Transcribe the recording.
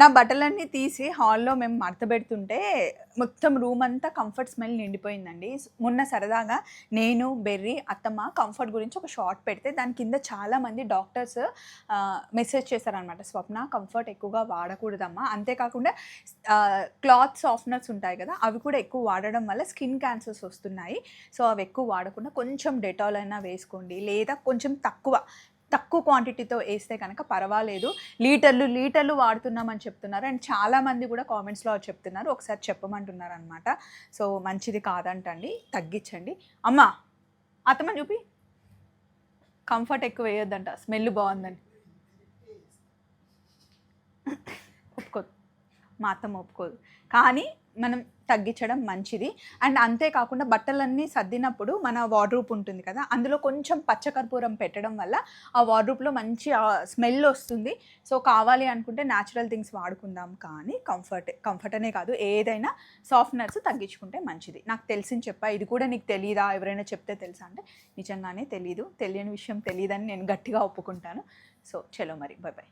నా బట్టలన్నీ తీసి హాల్లో మేము మడత పెడుతుంటే మొత్తం రూమ్ అంతా కంఫర్ట్ స్మెల్ నిండిపోయిందండి. మొన్న సరదాగా నేను బెర్రీ అత్తమ్మ కంఫర్ట్ గురించి ఒక షార్ట్ పెడితే దాని కింద చాలామంది డాక్టర్స్ మెసేజ్ చేశారనమాట స్వప్న కంఫర్ట్ ఎక్కువగా వాడకూడదమ్మా. అంతేకాకుండా క్లాత్ సాఫ్ట్నర్స్ ఉంటాయి కదా అవి కూడా ఎక్కువ వాడడం వల్ల స్కిన్ క్యాన్సర్స్ వస్తున్నాయి. సో అవి ఎక్కువ వాడకుండా కొంచెం డెటాల్ అయినా వేసుకోండి. లేదా కొంచెం తక్కువ తక్కువ క్వాంటిటీతో వేస్తే కనుక పర్వాలేదు. లీటర్లు లీటర్లు వాడుతున్నామని చెప్తున్నారు. అండ్ చాలామంది కూడా కామెంట్స్లో చెప్తున్నారు. ఒకసారి చెప్పమంటున్నారు అనమాట సో మంచిది కాదంటండి. తగ్గించండి. అమ్మా అత్తమ్మ చూపి. కంఫర్ట్ ఎక్కువ వేయొద్దంట. స్మెల్ బాగుందని ఒప్పుకోదు మా అత్తమ్మ ఒప్పుకోదు. కానీ మనం తగ్గించడం మంచిది. అండ్ అంతేకాకుండా బట్టలన్నీ సర్దినప్పుడు మన వార్డ్రూప్ ఉంటుంది కదా అందులో కొంచెం పచ్చకర్పూరం పెట్టడం వల్ల ఆ వార్డ్రూప్లో మంచి స్మెల్ వస్తుంది. సో కావాలి అనుకుంటే న్యాచురల్ థింగ్స్ వాడుకుందాం. కానీ కంఫర్ట్ కంఫర్ట్ అనే కాదు. ఏదైనా సాఫ్ట్నర్స్ తగ్గించుకుంటే మంచిది. నాకు తెలిసింది చెప్పా. ఇది కూడా నీకు తెలియదా ఎవరైనా చెప్తే తెలుసా అంటే నిజంగానే తెలీదు. తెలియని విషయం తెలియదని నేను గట్టిగా ఒప్పుకుంటాను. సో చలో మరి. Bye bye